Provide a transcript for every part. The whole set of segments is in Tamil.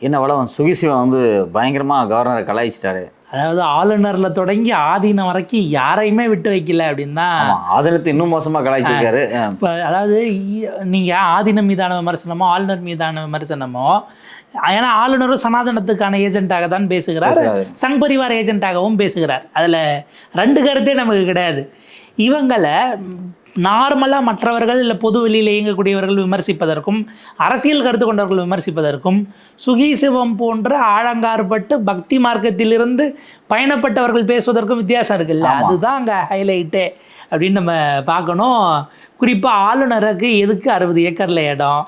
என்ன வளம்? சுகிசிவம் வந்து பயங்கரமாக கவர்னரை கலாய்ச்சிட்டாரு. அதாவது ஆளுநர்ல தொடங்கி ஆதீனம் வரைக்கும் யாரையுமே விட்டு வைக்கல அப்படின்னு ஆதனத்தை இன்னும் மோசமாக கலாய்ச்சிருக்காரு. இப்போ அதாவது இ- நீங்க ஆதீனம் மீதான விமர்சனமோ ஆளுநர் மீதான விமர்சனமோ ஏன்னா ஆளுநரும் சனாதனத்துக்கான ஏஜென்ட்டாக தான் பேசுகிறார். சங் பரிவார் ஏஜென்ட்டாகவும் பேசுகிறார். அதுல ரெண்டு கருத்தே நமக்கு கிடையாது. இவங்களை நார்மலாக மற்றவர்கள் இல்லை பொது வெளியில் இயங்கக்கூடியவர்கள் விமர்சிப்பதற்கும் அரசியல் கருத்து கொண்டவர்கள் விமர்சிப்பதற்கும் சுகீசிவம் போன்ற ஆழங்காறுபட்டு பக்தி மார்க்கத்திலிருந்து பயணப்பட்டவர்கள் பேசுவதற்கும் வித்தியாசம் இருக்குல்ல. அதுதான் அங்கே ஹைலைட்டே அப்படின்னு நம்ம பார்க்கணும். குறிப்பாக ஆளுநருக்கு எதுக்கு அறுபது ஏக்கரில் இடம்?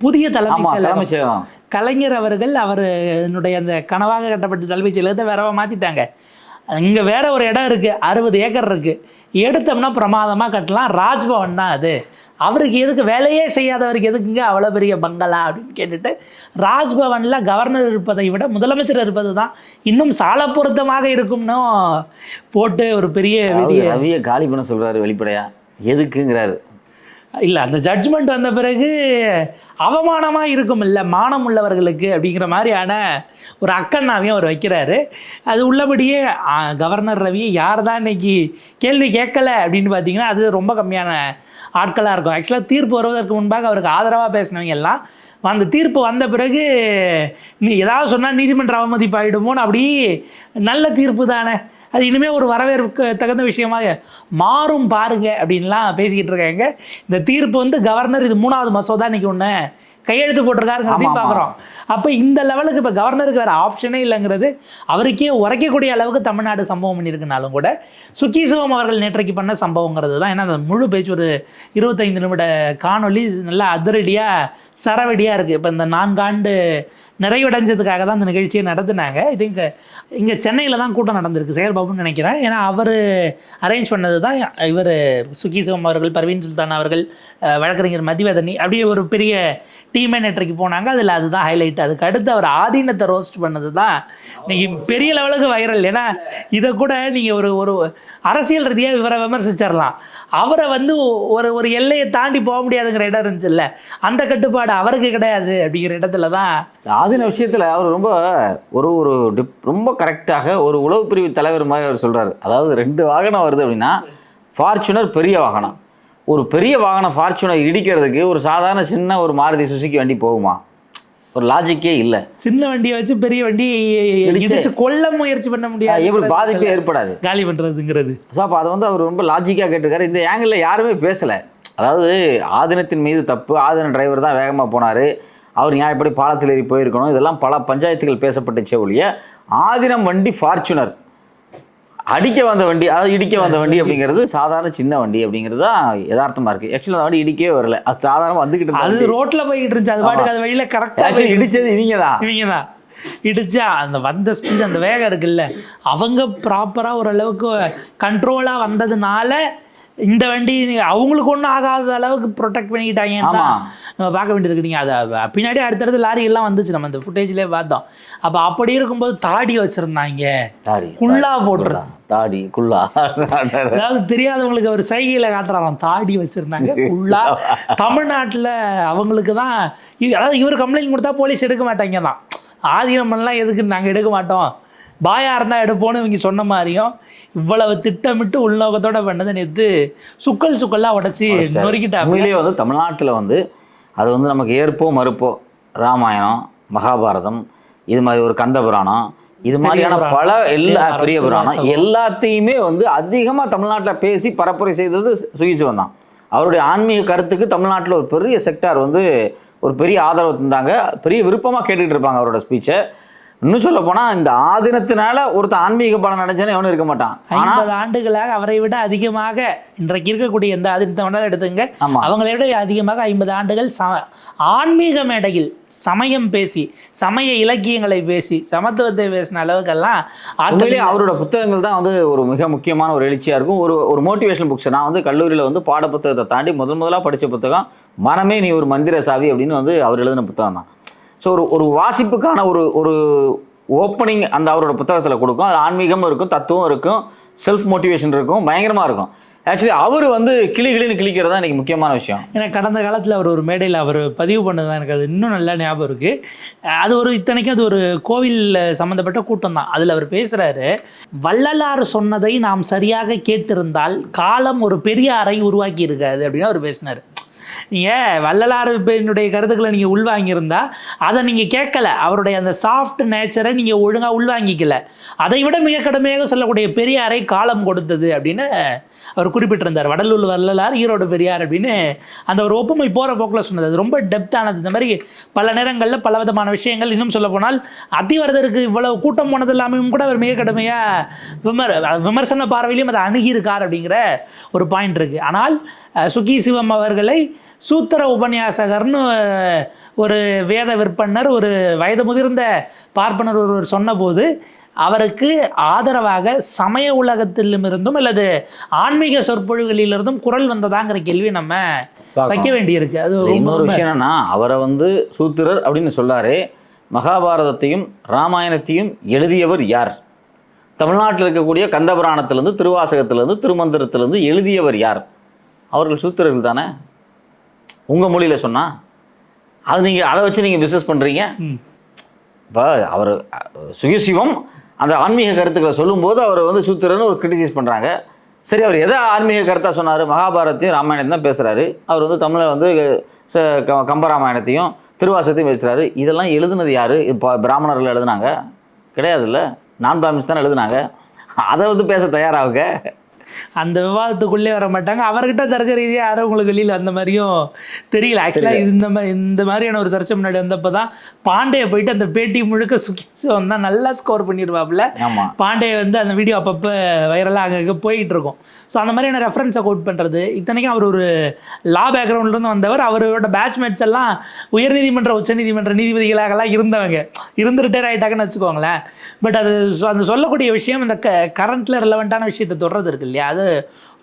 புதிய செயலகம். கலைஞர் அவர்கள் அவர் என்னுடைய அந்த கனவாக கட்டப்பட்ட தலைமைச் செயலகத்தை வேறவா மாற்றிட்டாங்க இங்கே வேற ஒரு இடம் இருக்குது அறுபது ஏக்கர் இருக்குது எடுத்தோம்னா பிரமாதமாக கட்டலாம். ராஜ்பவன் தான் அது. அவருக்கு எதுக்கு வேலையே செய்யாதவருக்கு எதுக்குங்க அவ்வளோ பெரிய பங்களா அப்படின்னு கேட்டுட்டு ராஜ்பவனில் கவர்னர் இருப்பதை விட முதலமைச்சர் இருப்பது தான் இன்னும் சால பொருத்தமாக இருக்கும்னும் போட்டு ஒரு பெரிய ரவியை காலி பண்ண சொல்றாரு வெளிப்படையா. எதுக்குங்கிறாரு. இல்லை அந்த ஜட்ஜ்மெண்ட் வந்த பிறகு அவமானமாக இருக்கும் இல்லை மானம் உள்ளவர்களுக்கு அப்படிங்கிற மாதிரியான ஒரு அக்கண்ணாவையும் அவர் வைக்கிறாரு. அது உள்ளபடியே கவர்னர் ரவி யார் தான் இன்னைக்கு கேள்வி கேட்கல அப்படின்னு பார்த்தீங்கன்னா அது ரொம்ப கம்மியான ஆட்களாக இருக்கும். ஆக்சுவலாக தீர்ப்பு வருவதற்கு முன்பாக அவருக்கு ஆதரவாக பேசினவங்க எல்லாம் அந்த தீர்ப்பு வந்த பிறகு நீ ஏதாவது சொன்னால் நீதிமன்ற அவமதிப்பு ஆகிடுமோன்னு அப்படி நல்ல தீர்ப்பு தானே. அது இனிமேல் ஒரு வரவேற்பு தகுந்த விஷயமாக மாறும் பாருங்க அப்படின்லாம் பேசிக்கிட்டு இருக்காங்க. இந்த தீர்ப்பு வந்து கவர்னர் இது மூணாவது மசோதா இன்னைக்கு ஒன்று கையெழுத்து போட்டிருக்காருங்கிறதையும். பார்க்குறோம். அப்போ இந்த லெவலுக்கு இப்போ கவர்னருக்கு வேறு ஆப்ஷனே இல்லைங்கிறது அவருக்கே உரைக்கக்கூடிய அளவுக்கு தமிழ்நாடு சம்பவம் பண்ணியிருக்குனாலும் கூட சுக்கீசிவம் அவர்கள் நேற்றைக்கு பண்ண சம்பவங்கிறது தான். ஏன்னா அந்த முழு பேச்சு ஒரு இருபத்தைந்து நிமிட காணொளி நல்லா அதிரடியாக சரவடியாக இருக்குது இப்போ இந்த நான்காண்டு நிறைவடைஞ்சதுக்காக தான் இந்த நிகழ்ச்சியை நடத்துனாங்க. இது இங்கே இங்கே சென்னையில் தான் கூட்டம் நடந்திருக்கு செயல்பாபுன்னு நினைக்கிறேன். ஏன்னா அவர் அரேஞ்ச் பண்ணது தான் இவர் சுக்கீசிவம் அவர்கள் பர்வீன் சுல்தான் அவர்கள் வழக்கறிஞர் மதிவதனி அப்படியே ஒரு பெரிய டீமே நேற்றைக்கு போனாங்க. அதில் அதுதான் ஹைலைட் அதுக்கு அடுத்து அவர் ஆதீனத்தை ரோஸ்ட் பண்ணது தான் இன்னைக்கு பெரிய லெவலுக்கு வைரல் ஏன்னா இதை கூட நீங்கள் ஒரு ஒரு அரசியல் ரீதியாக இவரை விமர்சிச்சிடலாம் அவரை வந்து ஒரு ஒரு எல்லையை தாண்டி போக முடியாதுங்கிற இடம் இருந்துச்சுல்ல. அந்த கட்டுப்பாடு அவருக்கு கிடையாது அப்படிங்கிற இடத்துல தான் ஆதீன விஷயத்துல அவர் ரொம்ப ஒரு ஒரு டிப் ரொம்ப கரெக்டாக ஒரு உளவு பிரிவு தலைவர் மாதிரி அவர் சொல்றாரு. அதாவது ரெண்டு வாகனம் வருது அப்படின்னா ஃபார்ச்சுனர் பெரிய வாகனம். ஒரு பெரிய வாகனம் ஃபார்ச்சுனர் இடிக்கிறதுக்கு ஒரு சாதாரண சின்ன ஒரு மாருதி சுசுக்கி வண்டி போகுமா? ஒரு லாஜிக்கே இல்லை. சின்ன வண்டியை வச்சு பெரிய வண்டி இடிச்சு- கொல்ல முயற்சி பண்ண முடியாது. எப்படி பாதிப்பே ஏற்படாது. காலி பண்றதுங்கிறது. ஸோ அப்போ அதை வந்து அவர் ரொம்ப லாஜிக்காக கேட்டிருக்காரு. இந்த ஆங்கிளில் யாருமே பேசலை. அதாவது ஆதினத்தின் மீது தப்பு ஆதின டிரைவர் தான் வேகமாக போனார். அவர் நியாயப்படி பாலத்தில் ஏறி போயிருக்கணும். இதெல்லாம் பல பஞ்சாயத்துகள் பேசப்பட்டுச்சே ஒழிய ஆதினம் வண்டி ஃபார்ச்சுனர். அடிக்க வந்த வண்டி அதாவது இடிக்க வந்த வண்டி அப்படிங்கிறது சாதாரண சின்ன வண்டி அப்படிங்கிறது தான் யதார்த்தமாக இருக்குது ஆக்சுவலாக அந்த வண்டி இடிக்கவே வரல. அது சாதாரணமாக வந்துக்கிட்டு அது ரோட்ல போய்கிட்டு இருந்துச்சு. அது பாட்டுக்கு அது வழியில கரெக்டா ஆக்சுவலி இடிச்சது இவங்க தான். இவங்க தான். இடிச்சா அந்த வந்த ஸ்பீட் அந்த வேகம் இருக்குல்ல. அவங்க ப்ராப்பராக ஓரளவுக்கு கண்ட்ரோலாக வந்ததுனால இந்த வண்டி அவங்களுக்கு ஒன்றும் ஆகாத அளவுக்கு ப்ரொடெக்ட். தான் நம்ம பார்க்க வேண்டியிருக்கு. நீங்கள் அதை பின்னாடி அடுத்தடுத்து லாரி எல்லாம் வந்துச்சு. நம்ம அந்த ஃபுட்டேஜ்லேயே பார்த்தோம். அப்போ அப்படி இருக்கும்போது தாடி வச்சுருந்தாங்க. தாடி குள்ளா போட்டுரு தாடி குள்ளா அதாவது தெரியாதவங்களுக்கு அவர் சைகையில் காட்டுறாராம். தாடி வச்சுருந்தாங்க ஃபுல்லா தமிழ்நாட்டில் அவங்களுக்கு தான் அதாவது இவர் கம்ப்ளைண்ட் கொடுத்தா போலீஸ் எடுக்க மாட்டாங்க தான். ஆதீனமெல்லாம் எதுக்கு நாங்கள் எடுக்க மாட்டோம்? பாயா இருந்தால் எடுப்போம்னு இவங்க சொன்ன மாதிரியும் இவ்வளவு திட்டமிட்டு உள்நோக்கத்தோட பண்ணதை நேற்று சுக்கல் சுக்கல்லாம் உடச்சி நொறுக்கிட்டாங்க உண்மையிலேயே வந்து தமிழ்நாட்டில் வந்து அது வந்து நமக்கு ஏற்போ மறுப்போ ராமாயணம் மகாபாரதம் இது மாதிரி ஒரு கந்த புராணம் இது மாதிரியான பல எல்லா பெரிய புராணம். எல்லாத்தையுமே வந்து அதிகமாக தமிழ்நாட்டில் பேசி பரப்புரை செய்தது சுயசிவன் தான். அவருடைய ஆன்மீக கருத்துக்கு தமிழ்நாட்டில் ஒரு பெரிய செக்டார் வந்து ஒரு பெரிய ஆதரவு தந்தாங்க. பெரிய விருப்பமாக கேட்டுக்கிட்டு இருப்பாங்க அவரோட ஸ்பீச்சை இன்னும் சொல்ல போனால் இந்த ஆதினத்தினால ஒருத்தன் ஆன்மீக பலன் நினைச்சானே எவனும் இருக்க மாட்டான். ஐம்பது ஆண்டுகளாக அவரை விட அதிகமாக இன்றைக்கு இருக்கக்கூடிய எந்த ஆதீனத்தை வேணாலும் எடுத்துங்க அவங்களை விட அதிகமாக ஐம்பது ஆண்டுகள் ச ஆன்மீக மேடையில் சமயம் பேசி சமய இலக்கியங்களை பேசி சமத்துவத்தை பேசின அளவுக்கெல்லாம் உண்மையிலேயே அவரோட புத்தகங்கள் தான் வந்து ஒரு மிக முக்கியமான ஒரு எழுச்சியாக இருக்கும். ஒரு ஒரு மோட்டிவேஷனல் புக்ஸ் நான் வந்து கல்லூரியில் வந்து பாட புத்தகத்தை தாண்டி முதல் முதலாக படித்த புத்தகம் மனமே நீ ஒரு மந்திர சாவி அப்படின்னு வந்து அவர் எழுதின புத்தகம் தான். ஸோ ஒரு ஒரு வாசிப்புக்கான ஒரு ஒரு ஓப்பனிங் அந்த அவரோட புத்தகத்தில் கொடுக்கும். அது ஆன்மீகமும் இருக்கும் தத்துவம் இருக்கும் செல்ஃப் மோட்டிவேஷன் இருக்கும் பயங்கரமாக இருக்கும். ஆக்சுவலி அவர் வந்து கிளி கிளின்னு கிளிக்கிறது தான் எனக்கு முக்கியமான விஷயம். ஏன்னா கடந்த காலத்தில் அவர் ஒரு மேடையில் அவர் பதிவு பண்ணது எனக்கு அது இன்னும் நல்லா ஞாபகம் இருக்குது அது ஒரு இத்தனைக்கும் அது ஒரு கோவில் சம்மந்தப்பட்ட கூட்டம் தான். அதில் அவர் பேசுகிறாரு வள்ளலார் சொன்னதை நாம் சரியாக கேட்டிருந்தால் காலம் ஒரு பெரிய அறை உருவாக்கி இருக்காது அப்படின்னு அவர் பேசினார். நீங்கள் வள்ளலாறு என்னுடைய கருத்துக்களை நீங்கள் உள்வாங்கியிருந்தா அதை நீங்கள் கேட்கல. அவருடைய அந்த சாஃப்ட் நேச்சரை நீங்கள் ஒழுங்காக உள்வாங்கிக்கல. அதை விட மிக கடுமையாக சொல்லக்கூடிய பெரியாரை காலம் கொடுத்தது அப்படின்னு அவர் குறிப்பிட்டிருந்தார். வடலூர் வள்ளலார் ஈரோடு பெரியார் அப்படின்னு அந்த ஒரு ஒப்புமை போகிற போக்கில் சொன்னது. அது ரொம்ப டெப்த்தானது இந்த மாதிரி பல நேரங்களில் பல விதமான விஷயங்கள் இன்னும் சொல்ல போனால் அத்திவரதருக்கு இவ்வளவு கூட்டம் போனது எல்லாமே கூட அவர் மிக கடுமையாக விமர் விமர்சன பார்வையிலையும் அதை அணுகியிருக்கார் அப்படிங்கிற ஒரு பாயிண்ட் இருக்குது ஆனால் சுகி சிவம் அவர்களை சூத்திர உபன்யாசகர்னு ஒரு வேத விற்பனர் ஒரு வயது முதிர்ந்த பார்ப்பனர் ஒருவர் சொன்னபோது அவருக்கு ஆதரவாக சமய உலகத்திலிருந்தும் அல்லது ஆன்மீக சொற்பொழிவுகளிலிருந்தும் குரல் வந்ததாங்கிற கேள்வி நம்ம வைக்க வேண்டியிருக்கு. அது இன்னொரு விஷயம் என்னன்னா அவரை வந்து சூத்திரர் அப்படின்னு சொல்லாரு மகாபாரதத்தையும் ராமாயணத்தையும் எழுதியவர் யார்? தமிழ்நாட்டில் இருக்கக்கூடிய கந்தபுராணத்திலிருந்து திருவாசகத்திலிருந்து திருமந்திரத்திலிருந்து எழுதியவர் யார்? அவர்கள் சூத்திரர்கள் தானே? உங்கள் மொழியில் சொன்னா அது நீங்கள் அதை வச்சு நீங்கள் பிஸ்னஸ் பண்ணுறீங்க. இப்போ அவர் சுயசிவம் அந்த ஆன்மீக கருத்துக்களை சொல்லும்போது அவர் வந்து சூத்திரன்னு ஒரு கிரிட்டிசைஸ் பண்ணுறாங்க சரி அவர் எதை ஆன்மீக கருத்தாக சொன்னார்? மகாபாரத்தையும் ராமாயணத்தையும் தான் பேசுகிறாரு அவர் வந்து தமிழில் வந்து கம்பராமாயணத்தையும் திருவாசகத்தையும் பேசுகிறாரு இதெல்லாம் எழுதுனது யார்? இப்போ பிராமணர்கள் எழுதுனாங்க. கிடையாதுல்ல. நான் பிராமின்ஸ் தானே எழுதுனாங்க. அதை வந்து பேச தயாராகுங்க அந்த விவாதத்துக்குள்ளே வர மாட்டாங்க. அவர்கிட்ட தர்க்க ரீதியாக யாரும் உங்களுக்கு வெளியில் அந்த மாதிரியும் தெரியல. ஆக்சுவலாக இந்த மாதிரி இந்த மாதிரியான ஒரு சர்ச்சை முன்னாடி வந்தப்போ தான் பாண்டே போயிட்டு அந்த பேட்டி முழுக்க சுக்கிசம் தான் நல்லா ஸ்கோர் பண்ணிடுவாப்புல பாண்டே வந்து அந்த வீடியோ அப்பப்போ வைரலாக அங்கங்கே போயிட்டு இருக்கும். ஸோ அந்த மாதிரியான ரெஃபரன்ஸை கோட் பண்ணுறது இத்தனைக்கும் அவர் ஒரு லா பேக்ரவுண்ட்லேருந்து வந்தவர். அவரோட பேட்ச்மேட்ஸ் எல்லாம் உயர்நீதிமன்ற உச்சநீதிமன்ற நீதிபதிகளாகலாம் இருந்தவங்க. இருந்து ரிட்டையர் ஆகிட்டாங்கன்னு வச்சுக்கோங்களேன். பட் அது அந்த சொல்லக்கூடிய விஷயம் இந்த க கரண்ட்டில் ரிலவெண்ட்டான விஷயத்தை தொடர்றது இருக்கு இல்லையா? அது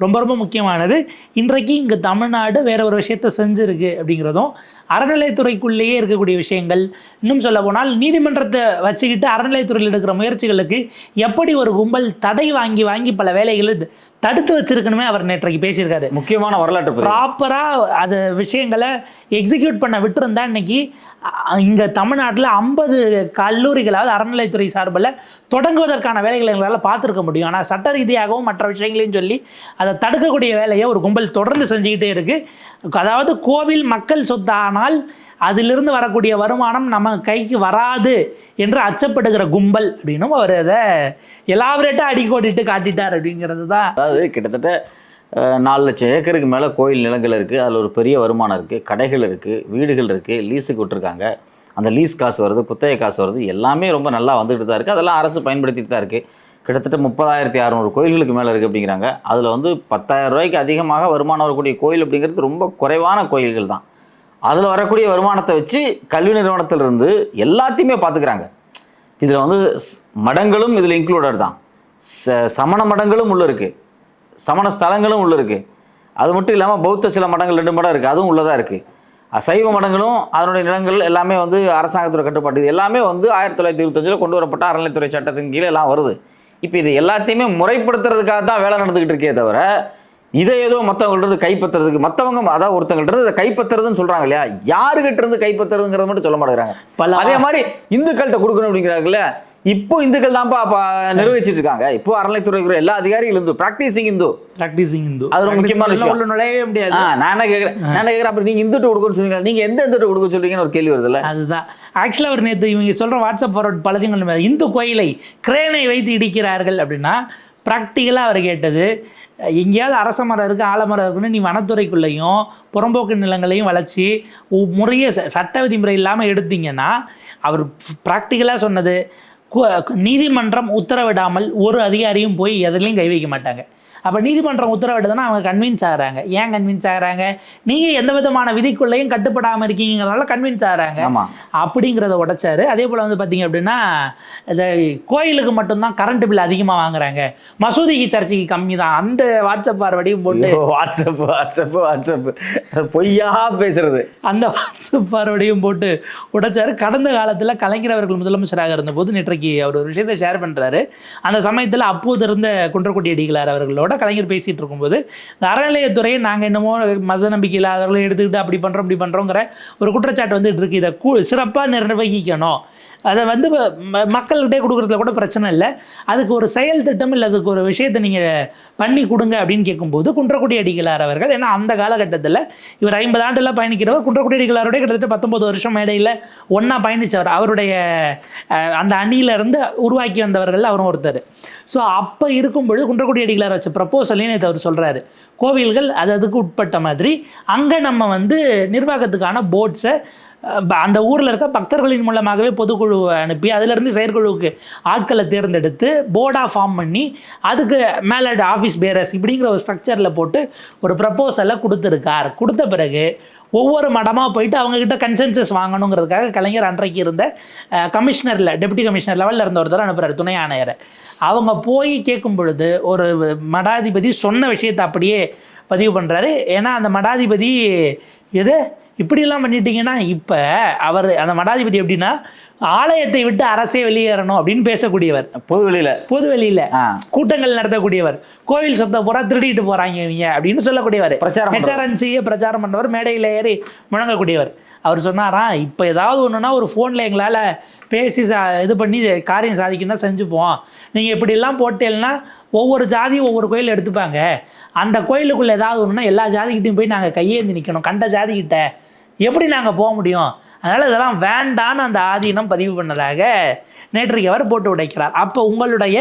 ரொம்ப ரொம்ப முக்கியமானது. இன்றைக்கு இங்கே தமிழ்நாடு வேற ஒரு விஷயத்தை செஞ்சுருக்கு அப்படிங்கிறதும் அறநிலைத்துறைக்குள்ளேயே இருக்கக்கூடிய விஷயங்கள். இன்னும் சொல்ல போனால் நீதிமன்றத்தை வச்சுக்கிட்டு அறநிலைத்துறையில் எடுக்கிற முயற்சிகளுக்கு எப்படி ஒரு கும்பல் தடை வாங்கி வாங்கி பல வேலைகளை தடுத்து வச்சிருக்கணுமே அவர் நேற்றைக்கு பேசியிருக்காரு. முக்கியமான வரலாற்று. ப்ராப்பராக அது விஷயங்களை எக்ஸிக்யூட் பண்ண விட்டுருந்தா இன்னைக்கு இங்கே தமிழ்நாட்டில் ஐம்பது கல்லூரிகளாவது அறநிலைத்துறை சார்பில் தொடங்குவதற்கான வேலைகளை எங்களால் பார்த்துருக்க முடியும். ஆனால் சட்ட ரீதியாகவும் மற்ற விஷயங்களையும் சொல்லி அதை தடுக்கக்கூடிய வேலையை ஒரு கும்பல் தொடர்ந்து செஞ்சுக்கிட்டே இருக்குது அதாவது கோவில் மக்கள் சொத்தானால் அதிலிருந்து வரக்கூடிய வருமானம் நம்ம கைக்கு வராது என்று அச்சப்படுகிற கும்பல் அப்படின்னும் அவர் அதை எலாபரேட்டாக அடிக்கோடிட்டு காட்டிட்டார் அப்படிங்கிறது தான். அதாவது கிட்டத்தட்ட நாலு லட்சம் ஏக்கருக்கு மேலே கோயில் நிலங்கள் இருக்குது அதில் ஒரு பெரிய வருமானம் இருக்குது கடைகள் இருக்குது வீடுகள் இருக்குது லீஸுக்கு விட்டுருக்காங்க. அந்த லீஸ் காசு வருது குத்தகை காசு வருது. எல்லாமே ரொம்ப நல்லா வந்துட்டு தான் இருக்குது அதெல்லாம் அரசு பயன்படுத்திட்டு தான் இருக்குது கிட்டத்தட்ட முப்பதாயிரத்தி அறநூறு கோயில்களுக்கு மேலே இருக்குது அப்படிங்கிறாங்க. அதில் வந்து பத்தாயிரம் ரூபாய்க்கு அதிகமாக வருமானம் வரக்கூடிய கோயில் அப்படிங்கிறது ரொம்ப குறைவான கோயில்கள் தான். அதில் வரக்கூடிய வருமானத்தை வச்சு கல்வி நிறுவனத்திலிருந்து எல்லாத்தையுமே பார்த்துக்கிறாங்க இதில் வந்து ஸ்- மடங்களும் இதில் இன்க்ளூடட் தான். ச சமண மடங்களும் உள்ளே இருக்குது சமண ஸ்தலங்களும் உள்ளே இருக்குது அது மட்டும் இல்லாமல் பௌத்த சில மடங்கள் ரெண்டு மடம் இருக்குது அதுவும் உள்ளதாக இருக்குது சைவ மடங்களும் அதனுடைய நிலங்கள் எல்லாமே வந்து அரசாங்கத்தோட கட்டுப்பாட்டு இது எல்லாமே வந்து ஆயிரத்தி தொள்ளாயிரத்தி இருபத்தஞ்சில் கொண்டு வரப்பட்ட அறநிலைத்துறை சட்டத்தின் கீழே எல்லாம் வருது. இப்போ இது எல்லாத்தையுமே முறைப்படுத்துறதுக்காக தான் வேலை நடந்துக்கிட்டு இருக்கே தவிர இதை ஏதோ மற்றவங்கள்ட்ட கைப்பற்றுறதுக்கு மற்றவங்க அதாவது ஒருத்தவங்கள்ட்ட இதை கைப்பற்றுறதுன்னு சொல்கிறாங்க இல்லையா? யாருக்கிட்ட இருந்து கைப்பற்றுறதுங்கிறத மட்டும் சொல்ல மாட்டேங்கிறாங்க. பல அதே மாதிரி இந்துக்கள்கிட்ட கொடுக்கணும் அப்படிங்கிறாங்கல்ல? இப்போ இந்துக்கள் தான்ப்பா நிர்வகிச்சிட்டு இருக்காங்க. இப்போ அறநிலைத்துறை எல்லா அதிகாரிகளும் இந்து பிராக்டிசிங் இந்து. ப்ராக்டிசிங் இந்து. அது ஒரு முக்கியமான விஷயம். நுழையவே முடியாது. நான் என்ன கேட்குறேன் நான் என்ன கேட்குறேன் அப்புறம் நீங்க இந்துட்டு கொடுக்கணும்னு சொன்னீங்க. நீங்க எந்த இந்துட்டு கொடுக்க சொல்றீங்கன்னு ஒரு கேள்வி வருதுல்ல? அதுதான். ஆக்சுவலாக அவர் நேற்று இவங்க சொல்கிற வாட்ஸ்அப் ஃபார்வர்ட் பலதையும் இந்து கோயிலை கிரேனை வைத்து இடிக்கிறார்கள் அப்படின்னா ப்ராக்டிக்கலாக அவர் கேட்டது எங்கேயாவது அரச மரம் இருக்குது ஆலமரம் இருக்குன்னு நீ வனத்துறைக்குள்ளேயும் புறம்போக்கு நிலங்களையும் வளர்ச்சி முறையே ச- சட்ட விதிமுறை இல்லாமல் எடுத்தீங்கன்னா அவர் ப்ராக்டிக்கலாக சொன்னது கு- நீதிமன்றம் உத்தரவிடாமல் ஒரு அதிகாரியும் போய் எதுலேயும் கை வைக்க மாட்டாங்க. அப்போ நீதிமன்றம் உத்தரவிட்டதுன்னா அவங்க கன்வின்ஸ் ஆகுறாங்க. ஏன் கன்வின்ஸ் ஆகுறாங்க? நீங்கள் எந்த விதமான விதிக்குள்ளேயும் கட்டுப்படாமல் இருக்கீங்கிறதால கன்வின்ஸ் ஆகுறாங்க. அப்படிங்கிறத உடைச்சாரு. அதே போல் வந்து பார்த்தீங்க அப்படின்னா இந்த கோயிலுக்கு மட்டும்தான் கரண்ட் பில் அதிகமாக வாங்குறாங்க. மசூதிக்கு சர்ச்சைக்கு கம்மி தான் அந்த வாட்ஸ்அப் பார்வடியும் போட்டு வாட்ஸ்அப் வாட்ஸ்அப் வாட்ஸ்அப். பொய்யா பேசுறது. அந்த வாட்ஸ்அப் பார்வடியும் போட்டு உடைச்சாரு. கடந்த காலத்தில் கலைஞர் அவர்கள் முதலமைச்சராக இருந்தபோது நேற்றைக்கு அவர் ஒரு விஷயத்தை ஷேர் பண்ணுறாரு அந்த சமயத்தில் அப்போது இருந்த குன்றக்குடி அடிகளார் அவர்களோட அறநிலையத்துறையோட கலைஞர் பேசிகிட்டு இருக்கும்போது இந்த அறநிலையத்துறையை நாங்கள் என்னமோ மத நம்பிக்கை இல்லாதவர்களும் எடுத்துக்கிட்டு அப்படி பண்ணுறோம் இப்படி பண்ணுறோங்கிற ஒரு குற்றச்சாட்டு வந்துட்டு இருக்கு. இதை கூ சிறப்பாக நிர்வகிக்கணும். அதை வந்து ம- மக்கள்கிட்டே கொடுக்குறதுல கூட பிரச்சனை இல்லை. அதுக்கு ஒரு செயல் திட்டம் இல்லை அதுக்கு ஒரு விஷயத்தை நீங்கள் பண்ணி கொடுங்க அப்படின்னு கேட்கும்போது குன்றக்குடி அடிகளார் அவர்கள் ஏன்னா அந்த காலகட்டத்தில் இவர் ஐம்பது ஆண்டுல பயணிக்கிறவர் குன்றக்குடி அடிகளாரோட கிட்டத்தட்ட பத்தொம்பது வருஷம் மேடையில் ஒன்றா பயணித்தவர் அவருடைய அந்த அணியிலிருந்து உருவாக்கி வந்தவர்கள் அவரும் ஒருத்தர். ஸோ அப்போ இருக்கும்பொழுது குன்றக்குடி அடிகளார் வச்ச ப்ரப்போசலையும் இதை அவர் சொல்கிறாரு கோவில்கள் அது அதுக்கு உட்பட்ட மாதிரி அங்கே நம்ம வந்து நிர்வாகத்துக்கான போர்ட்ஸை அந்த ஊரில் இருக்க பக்தர்களின் மூலமாகவே பொதுக்குழு அனுப்பி அதிலிருந்து செயற்குழுவுக்கு ஆட்களை தேர்ந்தெடுத்து போர்டாக ஃபார்ம் பண்ணி அதுக்கு மேலே ஆஃபீஸ் பேரஸ் இப்படிங்கிற ஒரு ஸ்ட்ரக்சரில் போட்டு ஒரு ப்ரப்போசலை கொடுத்துருக்கார். கொடுத்த பிறகு ஒவ்வொரு மடமாக போயிட்டு அவங்கக்கிட்ட கன்சென்சஸ் வாங்கணுங்கிறதுக்காக கலைஞர் அன்றைக்கு இருந்த கமிஷனரில் டெப்டி கமிஷனர் லெவலில் இருந்த ஒருத்தர் அனுப்புகிறார் துணை ஆணையரை. அவங்க போய் கேட்கும் பொழுது ஒரு மடாதிபதி சொன்ன விஷயத்தை அப்படியே பதிவு பண்ணுறாரு ஏன்னா அந்த மடாதிபதி எது? இப்படியெல்லாம் பண்ணிட்டீங்கன்னா இப்போ அவர் அந்த மடாதிபதி எப்படின்னா ஆலயத்தை விட்டு அரசே வெளியேறணும் அப்படின்னு பேசக்கூடியவர். பொது வெளியில. பொது வெளியில. ஆ. கூட்டங்கள் நடத்தக்கூடியவர். கோவில் சொத்தை பூரா திருடிட்டு போறாங்க இவங்க அப்படின்னு சொல்லக்கூடியவர். பிரச்சாரம். ஹெச்ஆர்என்சியை பிரச்சாரம் பண்ணவர் மேடையில் ஏறி முழங்கக்கூடியவர். அவர் சொன்னாராம் இப்போ ஏதாவது ஒன்றுனா ஒரு ஃபோனில் எங்களால் பேசி சா இது பண்ணி காரியம் சாதிக்கணும்னா செஞ்சுப்போம். நீங்கள் இப்படிலாம் போட்டேன்னா ஒவ்வொரு ஜாதியும் ஒவ்வொரு கோயில் எடுத்துப்பாங்க. அந்த கோயிலுக்குள்ளே ஏதாவது ஒன்றுனா எல்லா ஜாதிக்கிட்டையும் போய் நாங்கள் கையேந்தி நிற்கணும் கண்ட ஜாதிக்கிட்ட எப்படி நாங்கள் போக முடியும்? அதனால் இதெல்லாம் வேண்டான்னு அந்த ஆதீனம் பதிவு பண்ணதாக நேற்றைக்கு அவர் போட்டு உடைக்கிறார். அப்போ உங்களுடைய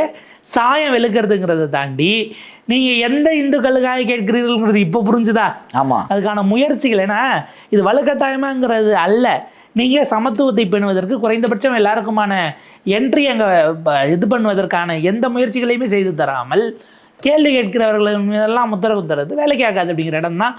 சாயம் வெளுக்கிறதுங்கிறத தாண்டி நீங்கள் எந்த இந்துக்களுக்காக கேட்கிறீர்கள்ங்கிறது இப்போ புரிஞ்சுதா? ஆமா. அதுக்கான முயற்சிகள். ஏன்னா இது வலுக்கட்டாயமாங்கிறது அல்ல. நீங்கள் சமத்துவத்தை பேணுவதற்கு குறைந்தபட்சம் எல்லாருக்குமான என்ட்ரி அங்கே இது பண்ணுவதற்கான எந்த முயற்சிகளையுமே செய்து தராமல் கேள்வி கேட்கிறவர்கள் மீதெல்லாம் முத்திர குத்துறது வேலைக்கு ஆகாது அப்படிங்கிற இடம் தான்.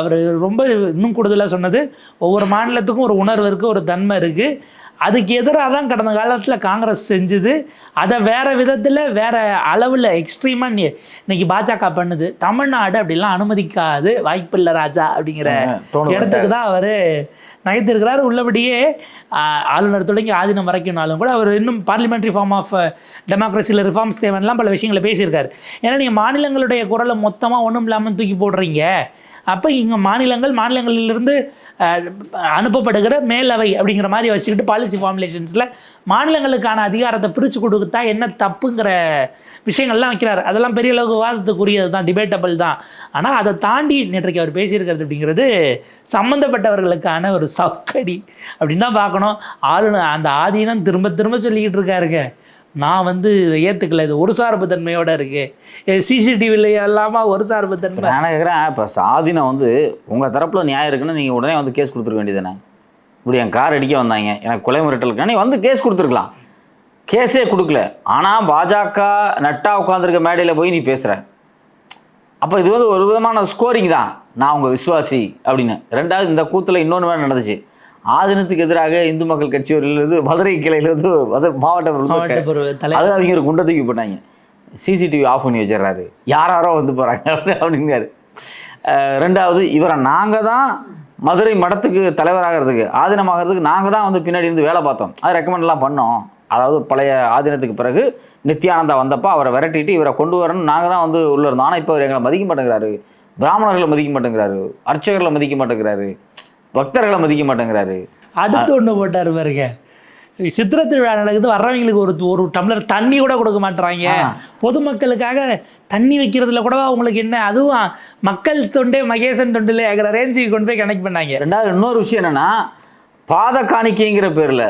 அவர் ரொம்ப இன்னும் கூடுதலாக சொன்னது ஒவ்வொரு மாநிலத்துக்கும் ஒரு உணர்வு இருக்குது ஒரு தன்மை இருக்குது அதுக்கு எதிராக தான் கடந்த காலத்தில் காங்கிரஸ் செஞ்சுது. அதை வேற விதத்தில் வேற அளவில் எக்ஸ்ட்ரீமாக இன்னைக்கு பாஜக பண்ணுது. தமிழ்நாடு அப்படிலாம் அனுமதிக்காது வாய்ப்பில்லை ராஜா அப்படிங்கிற இடத்துக்கு தான் அவர் நகைத்திருக்கிறார். உள்ளபடியே ஆளுநர் தொடங்கி ஆதீனம் வரைக்கும்னாலும் கூட அவர் இன்னும் பார்லிமெண்ட்ரி ஃபார்ம் ஆஃப் டெமோக்ரஸியில் ரிஃபார்ம்ஸ் தேவைன்னெலாம் பல விஷயங்களை பேசியிருக்காரு. ஏன்னா நீங்கள் மாநிலங்களுடைய குரலை மொத்தமாக ஒன்றும் இல்லாமல் தூக்கி போடுறீங்க. அப்போ இங்கே மாநிலங்கள் மாநிலங்களிலிருந்து அனுப்பப்படுகிற மேலவை அப்படிங்கிற மாதிரி வச்சுக்கிட்டு பாலிசி ஃபார்முலேஷன்ஸில் மாநிலங்களுக்கான அதிகாரத்தை பிரித்து கொடுத்தா என்ன தப்புங்கிற விஷயங்கள்லாம் வைக்கிறார். அதெல்லாம் பெரிய அளவுக்கு விவாதத்துக்குரியது தான் டிபேட்டபிள் தான். ஆனால் அதை தாண்டி நேற்றைக்கு அவர் பேசியிருக்கிறது அப்படிங்கிறது சம்மந்தப்பட்டவர்களுக்கான ஒரு சவுக்கடி அப்படின்னு தான் பார்க்கணும். ஆளுநர் அந்த ஆதீனம் திரும்ப திரும்ப சொல்லிக்கிட்டு இருக்காருங்க. நான் வந்து இதை ஏற்றுக்கல இது ஒரு சார்பு தன்மையோட இருக்கு சிசிடிவியில் இல்லாமல் ஒரு சார்பு தன்மை நான் கேட்குறேன் இப்போ சாதினம் வந்து உங்கள் தரப்பில் நியாயம் இருக்குன்னு நீங்கள் உடனே வந்து கேஸ் கொடுத்துருக்க வேண்டியதானே இப்படி என் கார் அடிக்க வந்தாங்க எனக்கு கொலை மிரட்டலுக்கு நீ வந்து கேஸ் கொடுத்துருக்கலாம். கேஸே கொடுக்கல. ஆனால் பாஜக நட்டா உட்காந்துருக்க மேடையில் போய் நீ பேசுகிற அப்போ இது வந்து ஒரு விதமான ஸ்கோரிங் தான். நான் உங்கள் விஸ்வாசி அப்படின்னு. ரெண்டாவது இந்த கூத்தில் இன்னொன்று வேறு நடந்துச்சு. ஆதினத்துக்கு எதிராக இந்து மக்கள் கட்சியிலிருந்து மதுரை கிளையிலிருந்து மதுரை மாவட்ட அது அவங்க ஒரு குண்டை தூக்கி போட்டாங்க. சிசிடிவி ஆஃப் பண்ணி வச்சிடுறாரு. யார் யாரோ வந்து போகிறாங்க அப்படிங்காரு அஹ் ரெண்டாவது இவரை நாங்கள் தான் மதுரை மடத்துக்கு தலைவராகிறதுக்கு ஆதீனமாகிறதுக்கு நாங்கள் தான் வந்து பின்னாடி இருந்து வேலை பார்த்தோம். அது ரெக்கமெண்ட்லாம் பண்ணோம். அதாவது பழைய ஆதீனத்துக்கு பிறகு நித்யானந்தா வந்தப்போ அவரை விரட்டிட்டு இவரை கொண்டு வரணும்னு நாங்கள் தான் வந்து உள்ள இருந்தோம். ஆனால் இப்போ அவர் எங்களை மதிக்க மாட்டேங்கிறாரு. பிராமணர்களை மதிக்க மாட்டேங்கிறாரு. அர்ச்சகர்களை மதிக்க மாட்டேங்கிறாரு. பக்தர்களை மதிக்க மாட்டேங்கிறாரு. அடுத்து ஒன்று போட்டார் பாருங்க. சித்திரை திருவிழா நடக்குது வர்றவங்களுக்கு ஒரு ஒரு டம்ளர் தண்ணி கூட கொடுக்க மாட்றாங்க ஆ. பொதுமக்களுக்காக தண்ணி வைக்கிறதுல கூடவா உங்களுக்கு என்ன? அதுவும் மக்கள் தொண்டே மகேசன் தொண்டில் ஆகிற ரேஞ்சுக்கு கொண்டு போய் கனெக்ட் பண்ணாங்க. ரெண்டாவது இன்னொரு விஷயம் என்னன்னா பாத காணிக்கைங்கிற பேரில்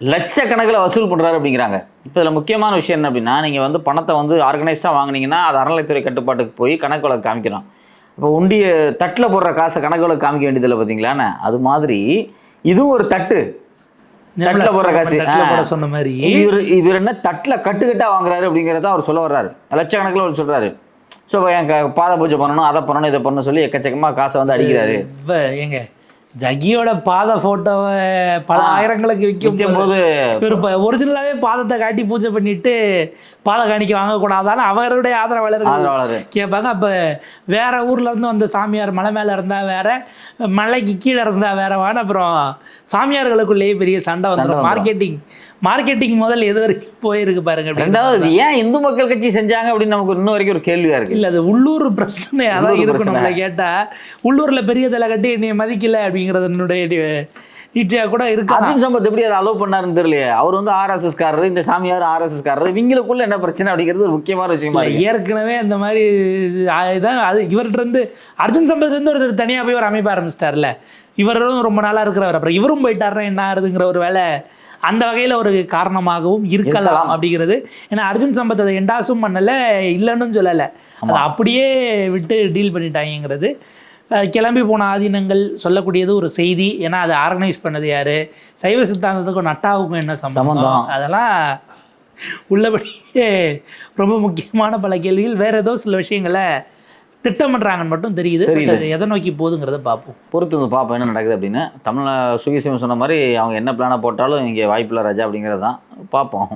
லட்சக்கணக்கில் வசூல் பண்ணுறாரு அப்படிங்கிறாங்க. இப்போ இதில் முக்கியமான விஷயம் என்ன அப்படின்னா நீங்கள் வந்து பணத்தை வந்து ஆர்கனைஸ்டாக வாங்குனீங்கன்னா அது அறநிலைத்துறை கட்டுப்பாட்டுக்கு போய் கணக்கு வழக்கு காமிக்கணும். இப்போ உண்டிய தட்டில் போடுற காசை கணக்கு வழக்கு காமிக்க வேண்டியதில்லை பார்த்தீங்களாண்ணே அது மாதிரி இதுவும் ஒரு தட்டு. தட்டுல போடுற காசு. சொன்ன மாதிரி. இவர் இவர் என்ன தட்டில் கட்டுக்கட்டா வாங்குறாரு அப்படிங்கிறத அவர் சொல்ல வர்றாரு. லட்சக்கணக்கில் அவர் சொல்கிறாரு ஸோ என் பாத பூஜை பண்ணணும் அதை பண்ணணும் இதை பண்ணணும் சொல்லி எக்கச்சக்கமாக காசை வந்து அடிக்கிறாரு. இப்ப ஏங்க ஜகியோட பாத போட்டோவை பல. ஆயிரங்களுக்கு விற்கும் போது ஒரு ஒரிஜினலாவே பாதத்தை காட்டி பூஜை பண்ணிட்டு பாத காணிக்க வாங்கக்கூடாதான்னு அவருடைய ஆதரவாளர்கள் ஆதரவாளர். கேட்பாங்க. அப்போ வேற ஊர்ல இருந்து வந்த சாமியார் மலை மேலே இருந்தா வேற மலைக்கு கீழே இருந்தா வேறவான்னு அப்புறம் சாமியார்களுக்குள்ளேயே பெரிய சண்டை வந்துடும். மார்க்கெட்டிங் மார்க்கெட்டிங் முதல் எது வரைக்கும் போயிருக்கு பாருங்க. ரெண்டாவது ஏன் இந்து மக்கள் கட்சி செஞ்சாங்க அப்படின்னு நமக்கு இன்னும் வரைக்கும் ஒரு கேள்வியா இருக்கு. இல்ல அது உள்ளூர் பிரச்சனையா தான் உள்ளூர் இருக்கும் பிரச்சனை. நம்மளை கேட்டா. உள்ளூர்ல பெரிய தலை கட்டி என்னைய மதிக்கல அப்படிங்கிறது என்னுடைய ஈட்டியா கூட இருக்கலாம். அர்ஜுன் சம்பத் எப்படி அதை அலோவ் பண்ணாருன்னு தெரியலையே. அவர் வந்து ஆர்எஸ்எஸ் காரர் இந்த சாமியார் ஆர்எஸ்எஸ் காரர். இவங்களுக்குள்ள என்ன பிரச்சனை அப்படிங்கிறது ஒரு முக்கியமான விஷயமா இருக்கு. ஏற்கனவே அந்த மாதிரி இதான் அது இவர்கிட்ட இருந்து அர்ஜுன் சம்பத்ல இருந்து ஒருத்தர் தனியா போய் ஒரு அமைப்பு ஆரம்பிச்சிட்டார்ல இவரும் ரொம்ப நாளா இருக்கிறவர். அப்புறம் இவரும் போயிட்டாருன்னா என்ன ஆகுதுங்கிற ஒரு வேலை அந்த வகையில ஒரு காரணமாகவும் இருக்கலாம். அப்படிங்கிறது. ஏன்னா அர்ஜுன் சம்பத் அதை என்டாஸும் பண்ணல இல்லைன்னு சொல்லலை. அதை அப்படியே விட்டு டீல் பண்ணிட்டாங்கிறது கிளம்பி போன ஆதீனங்கள் சொல்லக்கூடியது ஒரு செய்தி. ஏன்னா அதை ஆர்கனைஸ் பண்ணது யாரு? சைவ சித்தாந்தத்துக்கும் நட்டாவுக்கும் என்ன சம்பந்தம். அதெல்லாம் உள்ளபடியே ரொம்ப முக்கியமான பல கேள்விகள். வேற ஏதோ சில விஷயங்களை திட்டமிடுறாங்கன்னு மட்டும் தெரியுது. அது எதை நோக்கி போகுதுங்கிறத பார்ப்போம். பொறுத்து வந்து பார்ப்போம் என்ன நடக்குது அப்படின்னு. தமிழ் சுகிசிவம் சொன்ன மாதிரி அவங்க என்ன பிளானை போட்டாலும் இங்கே வாய்ப்பில்லை ராஜா அப்படிங்கிறது தான். பார்ப்போம்.